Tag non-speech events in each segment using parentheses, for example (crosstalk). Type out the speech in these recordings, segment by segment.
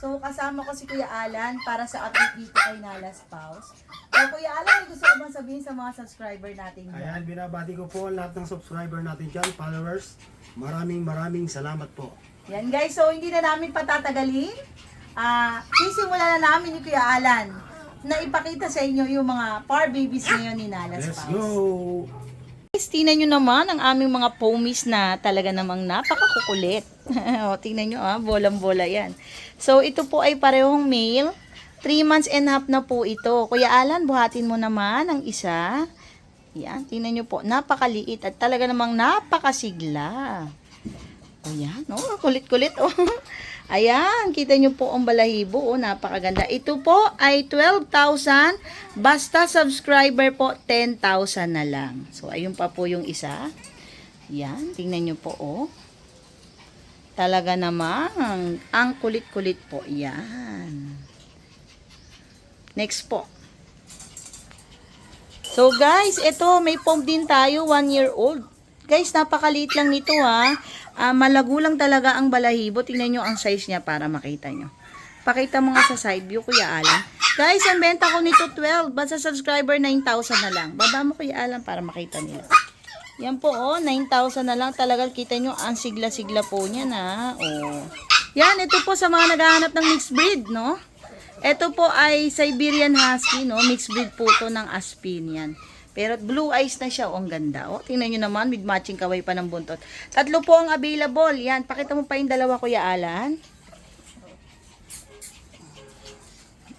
So, kasama ko si Kuya Alan para sa update dito kay Nala's Pause. So, Kuya Alan, gusto ko bang sabihin sa mga subscriber natin dyan? Ayan, binabati ko po lahat ng subscriber natin dyan, followers. Maraming maraming salamat po. Yan guys, so hindi na namin patatagalin. Ah, sisimula na namin ni Kuya Alan na ipakita sa inyo yung mga par babies ngayon ni Nala's Let's Pause. go! Tingnan nyo naman ang aming mga pomies na talaga namang napakakukulit. (laughs) o, tingnan nyo ah, bolang-bola yan. So, ito po ay parehong male. 3 months and half na po ito. Kuya Alan, buhatin mo naman ang isa. Yan, tingnan nyo po, napakaliit at talaga namang napakasigla. O yan, oh, kulit-kulit oh. (laughs) Ayan, kita nyo po ang balahibo, oh, napakaganda. Ito po ay 12,000, basta subscriber po 10,000 na lang. So, ayun pa po yung isa. Yan, tingnan nyo po, oh. Talaga namang, ang kulit-kulit po. Yan. Next po. So guys, ito may pom din tayo, 1 year old. Guys, napakaliit lang nito ha. Ah, malago lang talaga ang balahibo. Tingnan nyo ang size niya para makita nyo. Pakita mo nga sa side view, Kuya Alan. Guys, ang benta ko nito 12. Basta subscriber 9,000 na lang. Baba mo, Kuya Alan, para makita nila. Yan po, oh, 9,000 na lang. Talagang kita nyo, ang sigla-sigla po niya na. Oh. Yan, ito po sa mga naghahanap ng mixed breed, no? Ito po ay Siberian Husky, no? Mixed breed po to ng Aspin yan. Pero blue eyes na siya, oh, ang ganda. Oh, tingnan nyo naman, with matching kaway pa ng buntot. Tatlo po ang available. Yan, pakita mo pa yung dalawa, Kuya Alan.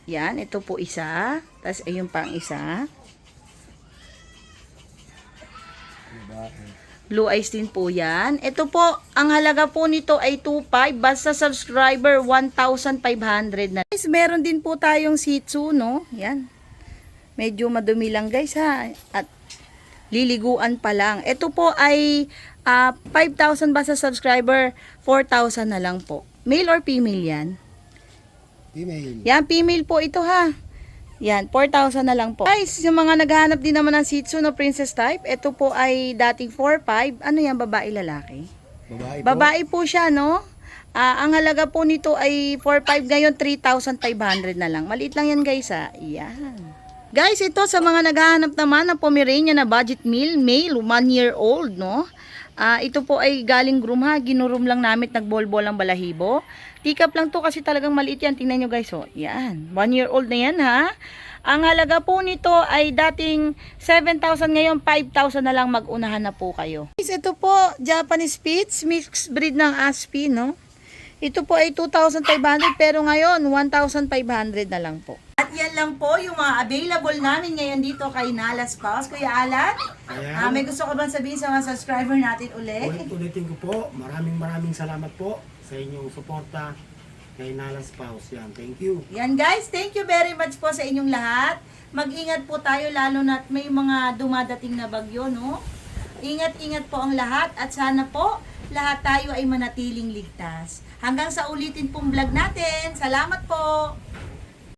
Yan, ito po isa. Tapos, ayun pa ang isa. Blue eyes din po yan. Ito po, ang halaga po nito ay 2.5. Basta subscriber, 1,500 na. Guys, meron din po tayong Shih Tzu, no? Yan. Medyo madumi lang guys ha. At liliguan pa lang. Ito po ay ah, 5,000 basta subscriber, 4,000 na lang po. Male or female yan? Email. Yan, female po ito ha. Yan, 4,000 na lang po. Guys, yung mga naghahanap din naman ng Shih Tzu no princess type, ito po ay dating 4,500. Ano yan, babae, lalaki? Babae po. Babae po siya, no? Ah, ang halaga po nito ay 4,500 ngayon, 3,500 na lang. Maliit lang yan, guys, ha? Yan. Guys, ito sa mga naghahanap naman ng Pomeranian na budget meal, male, 1 year old, no? Ah, ito po ay galing groom ha, ginurum lang namin nagbolbol ang balahibo. Tikap lang to kasi talagang maliit yan. Tingnan nyo guys, oh. Yan. 1 year old na yan ha. Ang halaga po nito ay dating 7,000 ngayon, 5,000 na lang mag-unahan na po kayo. Guys, ito po, Japanese Spitz, mixed breed ng Aspi, no? Ito po ay 2,500 pero ngayon 1,500 na lang po. At yan lang po yung mga available namin ngayon dito kay Nalas Paus. Kuya Alan, ah, may gusto ko bang sabihin sa mga subscriber natin ulit? Ulit-ulitin ko po. Maraming maraming salamat po sa inyong suporta kay Nalas Pause. Yan, thank you. Yan guys, thank you very much po sa inyong lahat. Mag-ingat po tayo lalo na may mga dumadating na bagyo, no? Ingat-ingat po ang lahat at sana po lahat tayo ay manatiling ligtas. Hanggang sa ulitin pong vlog natin. Salamat po!